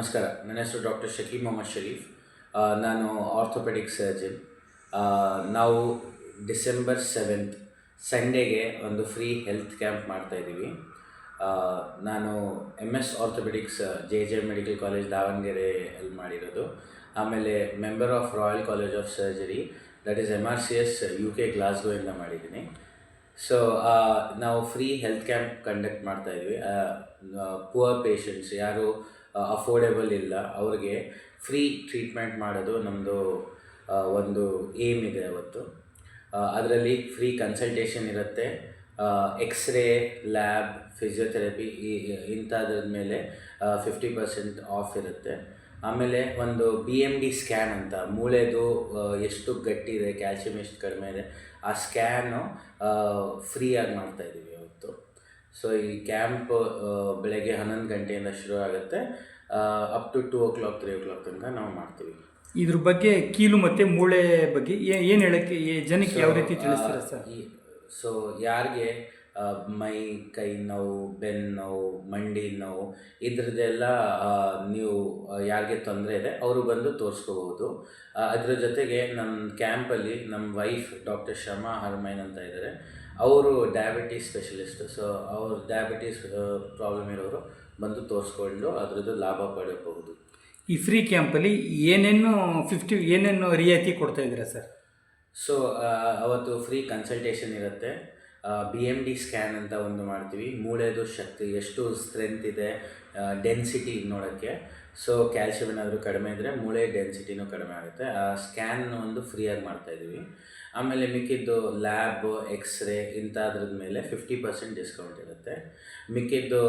ನಮಸ್ಕಾರ. ನನ್ನ ಹೆಸರು ಡಾಕ್ಟರ್ ಶಕೀಬ್ ಮೊಹಮ್ಮದ್ ಶರೀಫ್. ನಾನು ಆರ್ಥೋಪೆಡಿಕ್ ಸರ್ಜನ್. ನಾವು ಡಿಸೆಂಬರ್ ಸೆವೆಂತ್ ಸಂಡೇಗೆ ಒಂದು ಫ್ರೀ ಹೆಲ್ತ್ ಕ್ಯಾಂಪ್ ಮಾಡ್ತಾಯಿದ್ದೀವಿ ನಾನು M S orthopaedics, J J Medical College Davanagere ದಾವಣಗೆರೆಯಲ್ಲಿ ಮಾಡಿರೋದು. ಆಮೇಲೆ member of Royal College of Surgery, that is M R C S U K ಗ್ಲಾಸ್ಗೋಯಿಂದ ಮಾಡಿದ್ದೀನಿ. ಸೊ ನಾವು ಫ್ರೀ ಹೆಲ್ತ್ ಕ್ಯಾಂಪ್ ಕಂಡಕ್ಟ್ ಮಾಡ್ತಾ ಇದ್ವಿ ಪುವರ್ ಪೇಷಂಟ್ಸ್ ಯಾರು ಅಫೋರ್ಡೆಬಲ್ ಇಲ್ಲ. ಅವ್ರಿಗೆ ಫ್ರೀ ಟ್ರೀಟ್ಮೆಂಟ್ ಮಾಡೋದು ನಮ್ಮದು ಒಂದು ಏಮ್ ಇದೆ ಅವತ್ತು. ಅದರಲ್ಲಿ ಫ್ರೀ ಕನ್ಸಲ್ಟೇಷನ್ ಇರುತ್ತೆ. ಎಕ್ಸ್ರೇ ಲ್ಯಾಬ್ ಫಿಸಿಯೋಥೆರಪಿ ಈ ಇಂಥದ್ರ ಮೇಲೆ ಫಿಫ್ಟಿ ಪರ್ಸೆಂಟ್ ಆಫ್ ಇರುತ್ತೆ. ಆಮೇಲೆ ಒಂದು ಬಿ ಎಂ ಡಿ ಸ್ಕ್ಯಾನ್ ಅಂತ, ಮೂಳೆದು ಎಷ್ಟು ಗಟ್ಟಿ ಇದೆ ಕ್ಯಾಲ್ಸಿಯಂ ಎಷ್ಟು ಕಡಿಮೆ ಇದೆ, ಆ ಸ್ಕ್ಯಾನು ಫ್ರೀಯಾಗಿ ಮಾಡ್ತಾ ಇದ್ದೀವಿ ಅವತ್ತು ಸೊ ಈ ಕ್ಯಾಂಪ್ ಬೆಳಗ್ಗೆ ಹನ್ನೊಂದು ಗಂಟೆಯಿಂದ ಶುರು ಆಗುತ್ತೆ. Up to two o'clock three o'clock ತನಕ ನಾವು ಮಾಡ್ತೀವಿ. ಇದ್ರ ಬಗ್ಗೆ ಕೀಲು ಮತ್ತು ಮೂಳೆ ಬಗ್ಗೆ ಏನು ಹೇಳಕ್ಕೆ ಜನಕ್ಕೆ ಯಾವ ರೀತಿ ತಿಳಿಸ್ತೀರಾ ಸರ್? ಸೊ ಯಾರಿಗೆ ಮೈ ಕೈ ನೋವು ಬೆನ್ನು ನೋವು ಮಂಡಿ ನೋವು ಇದ್ರದ್ದೆಲ್ಲ ನೀವು ಯಾರಿಗೆ ತೊಂದರೆ ಇದೆ ಅವರು ಬಂದು ತೋರಿಸ್ಕೋಬಹುದು. ಅದರ ಜೊತೆಗೆ ನಮ್ಮ ಕ್ಯಾಂಪಲ್ಲಿ ನಮ್ಮ ವೈಫ್ ಡಾಕ್ಟರ್ ಶಮಾ ಹರ್ಮೈನ್ ಅಂತ ಇದ್ದಾರೆ ಅವರು ಡಯಾಬಿಟೀಸ್ ಸ್ಪೆಷಲಿಸ್ಟ್ ಸೊ ಅವರು ಡಯಾಬಿಟೀಸ್ ಪ್ರಾಬ್ಲಮ್ ಇರೋರು ಬಂದು ತೋರಿಸ್ಕೊಂಡು ಅದರದ್ದು ಲಾಭ ಪಡೆಯಬಹುದು. ಈ ಫ್ರೀ ಕ್ಯಾಂಪಲ್ಲಿ ಏನೇನು ಫಿಫ್ಟಿ ಏನೇನು ರಿಯಾಯಿತಿ ಕೊಡ್ತಾ ಇದ್ದೀರಾ ಸರ್? ಸೊ ಅವತ್ತು ಫ್ರೀ ಕನ್ಸಲ್ಟೇಷನ್ ಇರುತ್ತೆ. ಬಿ ಎಂ ಡಿ ಸ್ಕ್ಯಾನ್ ಅಂತ ಒಂದು ಮಾಡ್ತೀವಿ. ಮೂಳೆದು ಶಕ್ತಿ ಎಷ್ಟು ಸ್ಟ್ರೆಂತ್ ಇದೆ ಡೆನ್ಸಿಟಿ ನೋಡೋಕ್ಕೆ. ಸೊ ಕ್ಯಾಲ್ಶಿಯಮ್ ಏನಾದರೂ ಕಡಿಮೆ ಇದ್ದರೆ ಮೂಳೆ ಡೆನ್ಸಿಟಿನೂ ಕಡಿಮೆ ಆಗುತ್ತೆ. ಆ ಸ್ಕ್ಯಾನ್ ಒಂದು ಫ್ರೀಯಾಗಿ ಮಾಡ್ತಾಯಿದ್ದೀವಿ ಆಮೇಲೆ ಮಿಕ್ಕಿದ್ದು ಲ್ಯಾಬ್, ಎಕ್ಸ್ರೇ ಇಂಥದ್ರದ ಮೇಲೆ ಫಿಫ್ಟಿ ಪರ್ಸೆಂಟ್ ಡಿಸ್ಕೌಂಟ್ ಇರುತ್ತೆ. ಮಿಕ್ಕಿದ್ದು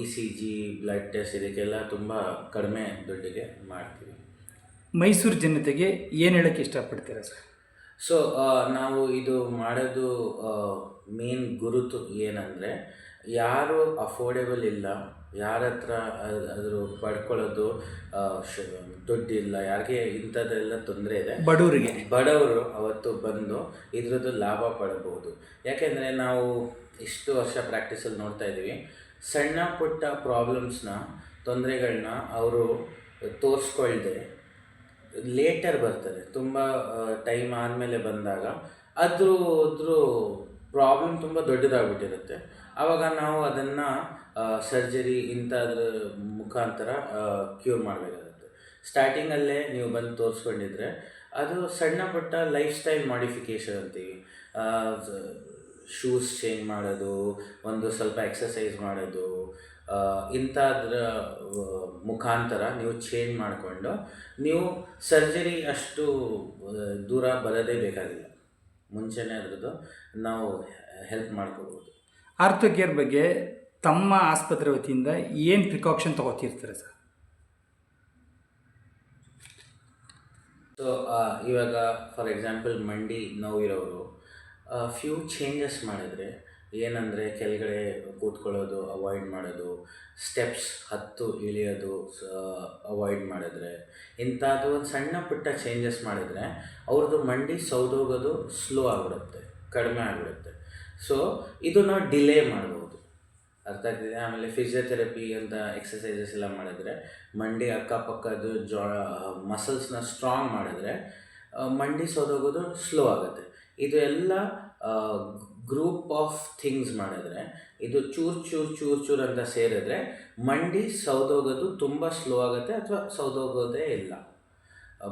E C G blood test ಇದಕ್ಕೆಲ್ಲ ತುಂಬ ಕಡಿಮೆ ದುಡ್ಡಿಗೆ ಮಾಡ್ತೀವಿ. ಮೈಸೂರು ಜನತೆಗೆ ಏನು ಹೇಳೋಕ್ಕೆ ಇಷ್ಟಪಡ್ತೀರಾ ಸರ್? ಸೊ ನಾವು ಇದು ಮಾಡೋದು ಮೇನ್ ಗುರುತು ಏನಂದರೆ ಯಾರು ಅಫೋರ್ಡೆಬಲ್ ಇಲ್ಲ ಯಾರ ಹತ್ರ ಅದ್- ಅದ್ರ ಪಡ್ಕೊಳ್ಳೋದು ಶ ದುಡ್ಡಿಲ್ಲ ಯಾರಿಗೆ ಇಂಥದ್ದೆಲ್ಲ ತೊಂದರೆ ಇದೆ ಬಡವರಿಗೆ. ಬಡವರು ಅವತ್ತು ಬಂದು ಇದ್ರದ್ದು ಲಾಭ ಪಡಬಹುದು ಯಾಕೆಂದರೆ ನಾವು ಇಷ್ಟು ವರ್ಷ ಪ್ರಾಕ್ಟೀಸಲ್ಲಿ ನೋಡ್ತಾ ಇದ್ದೀವಿ ಸಣ್ಣ ಪುಟ್ಟ ಪ್ರಾಬ್ಲಮ್ಸ್ನ ತೊಂದರೆಗಳನ್ನ ಅವರು ತೋರಿಸ್ಕೊಳ್ದೆ ಲೇಟರ್ ಬರ್ತಾರೆ ತುಂಬ ಟೈಮ್ ಆದಮೇಲೆ ಬಂದಾಗ ಅದ್ರ ಅದ್ರ ಪ್ರಾಬ್ಲಮ್ ತುಂಬ ದೊಡ್ಡದಾಗ್ಬಿಟ್ಟಿರುತ್ತೆ. ಆವಾಗ ನಾವು ಅದನ್ನು ಸರ್ಜರಿ ಇಂಥದ್ರ ಮುಖಾಂತರ ಕ್ಯೂರ್ ಮಾಡಬೇಕಾಗುತ್ತೆ. ಸ್ಟಾರ್ಟಿಂಗಲ್ಲೇ ನೀವು ಬಂದು ತೋರಿಸ್ಕೊಂಡಿದ್ರೆ ಅದು ಸಣ್ಣ ಪುಟ್ಟ ಲೈಫ್ ಸ್ಟೈಲ್ ಮಾಡಿಫಿಕೇಷನ್ ಅಂತೀವಿ ಶೂಸ್ ಚೇಂಜ್ ಮಾಡೋದು ಒಂದು ಸ್ವಲ್ಪ ಎಕ್ಸಸೈಸ್ ಮಾಡೋದು ಇಂಥದ್ರ ಮುಖಾಂತರ ನೀವು ಚೇಂಜ್ ಮಾಡಿಕೊಂಡು ನೀವು ಸರ್ಜರಿ ಅಷ್ಟು ದೂರ ಬರೋದೇ ಬೇಕಾಗಿಲ್ಲ. ಮುಂಚೆನೇ ಅದ್ರದ್ದು ನಾವು ಹೆಲ್ಪ್ ಮಾಡ್ಕೋಬೋದು ಆರ್ಥೋ ಕೇರ್ ಬಗ್ಗೆ ತಮ್ಮ ಆಸ್ಪತ್ರೆ ವತಿಯಿಂದ ಏನು ಪ್ರಿಕಾಕ್ಷನ್ ತಗೋತಿರ್ತಾರೆ ಸರ್? ಸೊ ಇವಾಗ ಫಾರ್ ಎಕ್ಸಾಂಪಲ್ ಮಂಡಿ ನೋವಿರೋರು ಫ್ಯೂ ಚೇಂಜಸ್ ಮಾಡಿದರೆ, ಏನಂದರೆ ಕೆಳಗಡೆ ಕೂತ್ಕೊಳ್ಳೋದು ಅವಾಯ್ಡ್ ಮಾಡೋದು ಸ್ಟೆಪ್ಸ್ ಹತ್ತು ಇಳಿಯೋದು ಅವಾಯ್ಡ್ ಮಾಡಿದ್ರೆ. ಇಂಥದ್ದು ಒಂದು ಸಣ್ಣ ಪುಟ್ಟ ಚೇಂಜಸ್ ಮಾಡಿದರೆ ಅವ್ರದ್ದು ಮಂಡಿ ಸೌದೋಗೋದು ಸ್ಲೋ ಆಗಿಬಿಡುತ್ತೆ, ಕಡಿಮೆ ಆಗಿಬಿಡುತ್ತೆ. ಸೊ ಇದು ನಾವು ಡಿಲೇ ಮಾಡ್ಬೋದು. ಅರ್ಥ ಆಗ್ತಿದೆ? ಆಮೇಲೆ ಫಿಸಿಯೋಥೆರಪಿ ಅಂತ ಎಕ್ಸಸೈಸಸ್ ಎಲ್ಲ ಮಾಡಿದರೆ, ಮಂಡಿ ಅಕ್ಕಪಕ್ಕದ್ದು ಜಾ ಮಸಲ್ಸ್ನ ಸ್ಟ್ರಾಂಗ್ ಮಾಡಿದರೆ ಮಂಡಿ ಸೌದೋಗೋದು ಸ್ಲೋ ಆಗುತ್ತೆ. ಇದು ಎಲ್ಲ ಗ್ರೂಪ್ ಆಫ್ ಥಿಂಗ್ಸ್ ಮಾಡಿದರೆ ಇದು ಚೂರು ಚೂರು ಚೂರು ಚೂರು ಅಂತ ಸೇರಿದ್ರೆ ಮಂಡಿ ಸೌದೋಗೋದು ತುಂಬ ಸ್ಲೋ ಆಗುತ್ತೆ ಅಥವಾ ಸೌದೋಗೋದೇ ಇಲ್ಲ.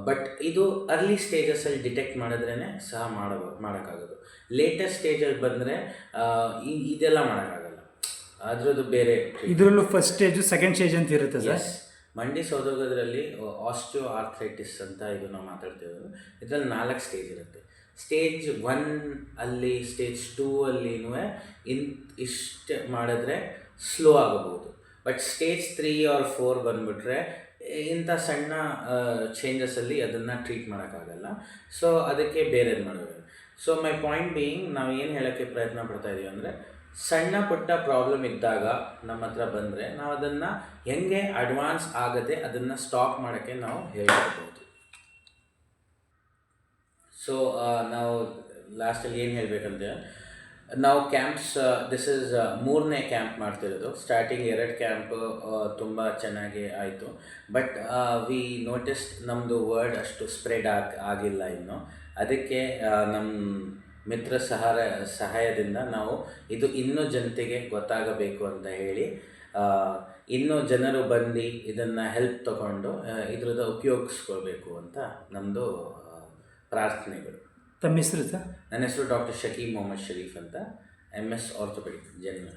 ಬಟ್ ಇದು ಅರ್ಲಿ ಸ್ಟೇಜಸಲ್ಲಿ ಡಿಟೆಕ್ಟ್ ಮಾಡಿದ್ರೇ ಸಹ ಮಾಡ ಮಾಡೋಕ್ಕಾಗೋದು. ಲೇಟೆಸ್ಟ್ ಸ್ಟೇಜಲ್ಲಿ ಬಂದರೆ ಇದೆಲ್ಲ ಮಾಡೋಕ್ಕಾಗಲ್ಲ. ಅದರದ್ದು ಬೇರೆ ಇದರಲ್ಲೂ ಫಸ್ಟ್ ಸ್ಟೇಜು ಸೆಕೆಂಡ್ ಸ್ಟೇಜ್ ಅಂತ ಇರುತ್ತೆ ಸರ್? ಎಸ್ ಮಂಡಿ ಸೌದೋಗೋದ್ರಲ್ಲಿ ಆಸ್ಟಿಯೋ ಆರ್ಥ್ರೈಟಿಸ್ ಅಂತ ಇದು ನಾವು ಮಾತಾಡ್ತಿರೋದು ಇದರಲ್ಲಿ ನಾಲ್ಕು ಸ್ಟೇಜ್ ಇರುತ್ತೆ. ಸ್ಟೇಜ್ ಒನ್ ಅಲ್ಲಿ, ಸ್ಟೇಜ್ ಟೂ ಅಲ್ಲಿನೂ ಇನ್ ಇಷ್ಟು ಮಾಡಿದ್ರೆ ಸ್ಲೋ ಆಗಬಹುದು. But stage three or four ಬಂದುಬಿಟ್ರೆ ಇಂಥ ಸಣ್ಣ ಚೇಂಜಸಲ್ಲಿ ಅದನ್ನು ಟ್ರೀಟ್ ಮಾಡೋಕ್ಕಾಗಲ್ಲ. ಸೊ ಅದಕ್ಕೆ ಬೇರೆದು ಮಾಡಬೇಕು. ಸೊ ಮೈ ಪಾಯಿಂಟ್ ಬೀಯಿಂಗ್ ನಾವು ಏನು ಹೇಳೋಕ್ಕೆ ಪ್ರಯತ್ನ ಪಡ್ತಾ ಇದೀವಿ ಅಂದರೆ, ಸಣ್ಣ ಪುಟ್ಟ ಪ್ರಾಬ್ಲಮ್ ಇದ್ದಾಗ ನಮ್ಮ ಹತ್ರ ಬಂದರೆ ನಾವು ಅದನ್ನು ಹೆಂಗೆ ಅಡ್ವಾನ್ಸ್ ಆಗದೆ ಅದನ್ನು ಸ್ಟಾಪ್ ಮಾಡೋಕ್ಕೆ ನಾವು ಹೇಳ್ಕೊಡ್ಬೋದು. ಸೊ ನಾವು ಲಾಸ್ಟಲ್ಲಿ ಏನು ಹೇಳಬೇಕಂದ್ರೆ ನಾವು ಕ್ಯಾಂಪ್ಸ್ ದಿಸ್ ಇಸ್ ಮೂರನೇ ಕ್ಯಾಂಪ್ ಮಾಡ್ತಿರೋದು. ಸ್ಟಾರ್ಟಿಂಗ್ ಎರಡು ಕ್ಯಾಂಪ್ ತುಂಬ ಚೆನ್ನಾಗಿ ಆಯಿತು. ಬಟ್ ವಿ ನೋಟಿಸ್ಡ್ ನಮ್ಮದು ವರ್ಡ್ ಅಷ್ಟು ಸ್ಪ್ರೆಡ್ ಆಗಿ, ಆಗಿಲ್ಲ ಇನ್ನು. ಅದಕ್ಕೆ ನಮ್ಮ ಮಿತ್ರ ಸಹಾರ, ಸಹಾಯದಿಂದ ನಾವು ಇದು ಇನ್ನೂ ಜನತೆಗೆ ಗೊತ್ತಾಗಬೇಕು ಅಂತ ಹೇಳಿ ಇನ್ನೂ ಜನರು ಬಂದು ಇದನ್ನು ಹೆಲ್ಪ್ ತಗೊಂಡು ಇದ್ರದ್ದು ಉಪಯೋಗಿಸ್ಕೊಳ್ಬೇಕು ಅಂತ ನಮ್ಮದು ಪ್ರಾರ್ಥನೆಗಳು. ತಮ್ಮ ಹೆಸರು ಸರ್? ನನ್ನ ಹೆಸರು ಡಾಕ್ಟರ್ ಶಕೀಮ್ ಮೊಹಮ್ಮದ್ ಶರೀಫ್ ಅಂತ ಎಂ ಎಸ್ ಆರ್ಥೋಪೆಡಿಕ್ ಜನ್ಮ